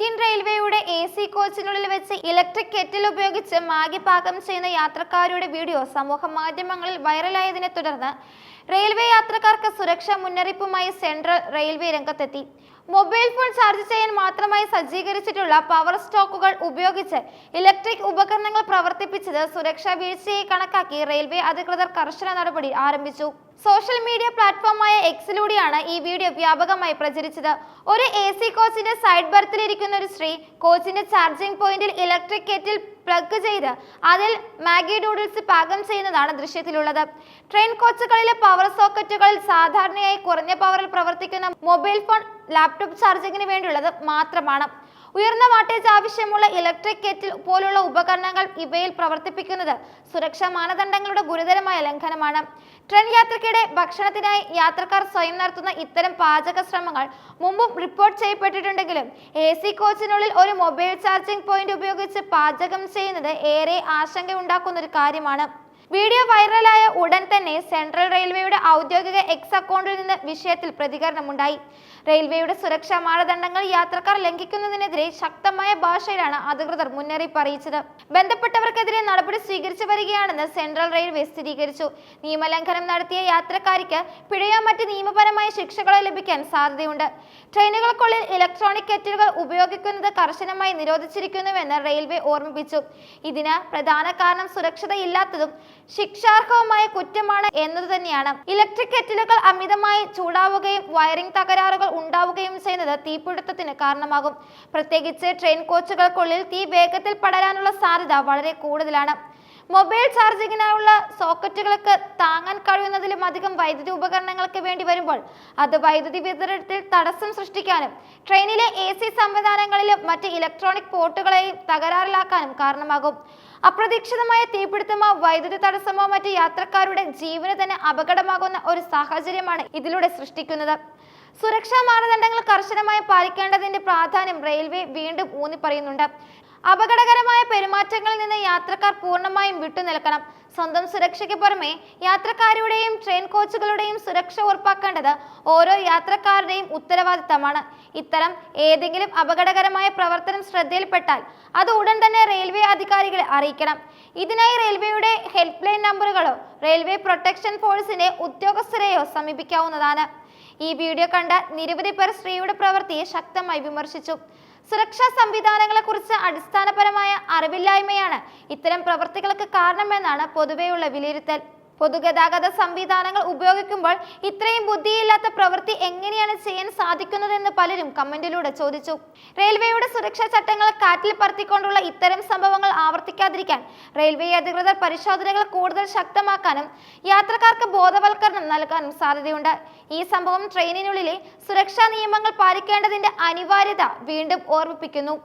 Indian റെയിൽവേയുടെ A C കോച്ചിനുള്ളിൽ വെച്ച് electric kettle ഉപയോഗിച്ച് മാഗി പാകം ചെയ്യുന്ന യാത്രക്കാരുടെ വീഡിയോ സമൂഹ മാധ്യമങ്ങളിൽ വൈറലായതിനെ തുടർന്ന് റെയിൽവേ യാത്രക്കാർക്ക് സുരക്ഷാ മുന്നറിയിപ്പുമായി സെൻട്രൽ റെയിൽവേ രംഗത്തെത്തി. മൊബൈൽ ഫോൺ ചാർജ് ചെയ്യാൻ മാത്രമായി സജ്ജീകരിച്ചിട്ടുള്ള പവർ സ്റ്റോക്കുകൾ ഉപയോഗിച്ച് ഇലക്ട്രിക് ഉപകരണങ്ങൾ പ്രവർത്തിപ്പിച്ചത് സുരക്ഷാ വീഴ്ചയെ കണക്കാക്കി റെയിൽവേ അധികൃതർ കർശന നടപടി ആരംഭിച്ചു. സോഷ്യൽ മീഡിയ പ്ലാറ്റ്ഫോമായ എക്സിലൂടെയാണ് ഈ വീഡിയോ വ്യാപകമായി പ്രചരിച്ചത്. ഒരു എ സി കോച്ചിന്റെ സൈഡ് ബർത്തിലിരിക്കുന്ന ഒരു സ്ത്രീ കോച്ചിന്റെ ചാർജിംഗ് പോയിന്റിൽ ഇലക്ട്രിക് കെറ്റിൽ പ്ലഗ് ചെയ്ത് അതിൽ മാഗി നൂഡിൽസ് പാകം ചെയ്യുന്നതാണ് ദൃശ്യത്തിലുള്ളത്. ട്രെയിൻ കോച്ചുകളിലെ പവർ സോക്കറ്റുകളിൽ സാധാരണയായി കുറഞ്ഞ പവറിൽ പ്രവർത്തിക്കുന്ന മൊബൈൽ ഫോൺ ലാപ്ടോപ്പ് ചാർജിങ്ങിന് വേണ്ടിയുള്ളത് മാത്രമാണ്. ഉയർന്ന വാട്ടേജ് ആവശ്യമുള്ള ഇലക്ട്രിക് കെറ്റിൽ പോലുള്ള ഉപകരണങ്ങൾ ഇവയിൽ പ്രവർത്തിപ്പിക്കുന്നത് സുരക്ഷാ മാനദണ്ഡങ്ങളുടെ ഗുരുതരമായ ലംഘനമാണ്. ട്രെയിൻ യാത്രക്കിടെ ഭക്ഷണത്തിനായി യാത്രക്കാർ സ്വയം നടത്തുന്ന ഇത്തരം പാചക ശ്രമങ്ങൾ മുമ്പും റിപ്പോർട്ട് ചെയ്യപ്പെട്ടിട്ടുണ്ടെങ്കിലും എ സി കോച്ചിനുള്ളിൽ ഒരു മൊബൈൽ ചാർജിംഗ് പോയിന്റ് ഉപയോഗിച്ച് പാചകം ചെയ്യുന്നത് ഏറെ ആശങ്കയുണ്ടാക്കുന്ന ഒരു കാര്യമാണ്. വീഡിയോ വൈറലായ ഉടൻ തന്നെ സെൻട്രൽ റെയിൽവേയുടെ ഔദ്യോഗിക എക്സ് അക്കൗണ്ടിൽ നിന്ന് വിഷയത്തിൽ പ്രതികരണമുണ്ടായി. റെയിൽവേയുടെ സുരക്ഷാ മാനദണ്ഡങ്ങൾ യാത്രക്കാർ ലംഘിക്കുന്നതിനെതിരെ ശക്തമായ ഭാഷയിലാണ് അധികൃതർ മുന്നറിയിപ്പ് അറിയിച്ചത്. ബന്ധപ്പെട്ടവർക്കെതിരെ നടപടി സ്വീകരിച്ചു വരികയാണെന്ന് സെൻട്രൽ റെയിൽവേ സ്ഥിരീകരിച്ചു. നിയമലംഘനം നടത്തിയ യാത്രക്കാർക്ക് പിഴയോ മറ്റ് നിയമപരമായ ശിക്ഷകളോ ലഭിക്കാൻ സാധ്യതയുണ്ട്. ട്രെയിനുകൾക്കുള്ളിൽ ഇലക്ട്രോണിക് കെറ്റുകൾ ഉപയോഗിക്കുന്നത് കർശനമായി നിരോധിച്ചിരിക്കുന്നുവെന്ന് റെയിൽവേ ഓർമ്മിപ്പിച്ചു. ഇതിന് പ്രധാന കാരണം സുരക്ഷതയില്ലാത്തതും ശിക്ഷാർഹവുമായ കുറ്റമാണ് എന്നത് തന്നെയാണ്. ഇലക്ട്രിക് കെറ്റിലുകൾ അമിതമായി ചൂടാവുകയും വയറിംഗ് തകരാറുകൾ ഉണ്ടാവുകയും ചെയ്യുന്നത് തീപിടുത്തത്തിന് കാരണമാകും. പ്രത്യേകിച്ച് ട്രെയിൻ കോച്ചുകൾക്കുള്ളിൽ തീ വേഗത്തിൽ പടരാനുള്ള സാധ്യത വളരെ കൂടുതലാണ്. മൊബൈൽ ചാർജിങ്ങിനായുള്ള സോക്കറ്റുകൾക്ക് താങ്ങാൻ കഴിയുന്നതിലും അധികം വൈദ്യുതി ഉപകരണങ്ങൾക്ക് വേണ്ടി വരുമ്പോൾ അത് വൈദ്യുതി വിതരണത്തിൽ തടസ്സം സൃഷ്ടിക്കാനും ട്രെയിനിലെ എ സി സംവിധാനങ്ങളിലും മറ്റ് ഇലക്ട്രോണിക് പോർട്ടുകളെയും തകരാറിലാക്കാനും കാരണമാകും. അപ്രതീക്ഷിതമായ തീപിടുത്തമോ വൈദ്യുതി തടസ്സമോ മറ്റ് യാത്രക്കാരുടെ ജീവന് തന്നെ അപകടമാകുന്ന ഒരു സാഹചര്യമാണ് ഇതിലൂടെ സൃഷ്ടിക്കുന്നത്. സുരക്ഷാ മാനദണ്ഡങ്ങൾ കർശനമായി പാലിക്കേണ്ടതിന്റെ പ്രാധാന്യം റെയിൽവേ വീണ്ടും ഊന്നി പറയുന്നുണ്ട് അപകടകരമായ പെരുമാറ്റങ്ങളിൽ നിന്ന് യാത്രക്കാർ പൂർണമായും വിട്ടുനിൽക്കണം. സ്വന്തം സുരക്ഷയ്ക്ക് പുറമെ യാത്രക്കാരുടെയും ട്രെയിൻ കോച്ചുകളുടെയും സുരക്ഷ ഉറപ്പാക്കേണ്ടത് ഓരോ യാത്രക്കാരുടെയും ഉത്തരവാദിത്തമാണ്. ഇത്തരം ഏതെങ്കിലും അപകടകരമായ പ്രവർത്തനം ശ്രദ്ധയിൽപ്പെട്ടാൽ അത് ഉടൻ തന്നെ റെയിൽവേ അധികാരികളെ അറിയിക്കണം. ഇതിനായി റെയിൽവേയുടെ ഹെൽപ്പ് ലൈൻ നമ്പറുകളോ റെയിൽവേ പ്രൊട്ടക്ഷൻ ഫോഴ്സിന്റെ ഉദ്യോഗസ്ഥരെയോ സമീപിക്കാവുന്നതാണ്. ഈ വീഡിയോ കണ്ട നിരവധി പേർ സ്ത്രീയുടെ പ്രവൃത്തിയെ ശക്തമായി വിമർശിച്ചു. സുരക്ഷാ സംവിധാനങ്ങളെ കുറിച്ച് അടിസ്ഥാനപരമായ അറിവില്ലായ്മയാണ് ഇത്തരം പ്രവൃത്തികൾക്ക് കാരണമെന്നാണ് പൊതുവെയുള്ള വിലയിരുത്തൽ. പൊതുഗതാഗത സംവിധാനങ്ങൾ ഉപയോഗിക്കുമ്പോൾ ഇത്രയും ബുദ്ധിയില്ലാത്ത പ്രവൃത്തി എങ്ങനെയാണ് ചെയ്യാൻ സാധിക്കുന്നതെന്ന് പലരും കമന്റിലൂടെ ചോദിച്ചു. റെയിൽവേയുടെ സുരക്ഷാ ചട്ടങ്ങൾ കാറ്റിൽ പറത്തിക്കൊണ്ടുള്ള ഇത്തരം സംഭവങ്ങൾ ആവർത്തിക്കാതിരിക്കാൻ റെയിൽവേ അധികൃതർ പരിശോധനകൾ കൂടുതൽ ശക്തമാക്കാനും യാത്രക്കാർക്ക് ബോധവൽക്കരണം നൽകാനും സാധ്യതയുണ്ട്. ഈ സംഭവം ട്രെയിനിനുള്ളിലെ സുരക്ഷാ നിയമങ്ങൾ പാലിക്കേണ്ടതിന്റെ അനിവാര്യത വീണ്ടും ഓർമ്മിപ്പിക്കുന്നു.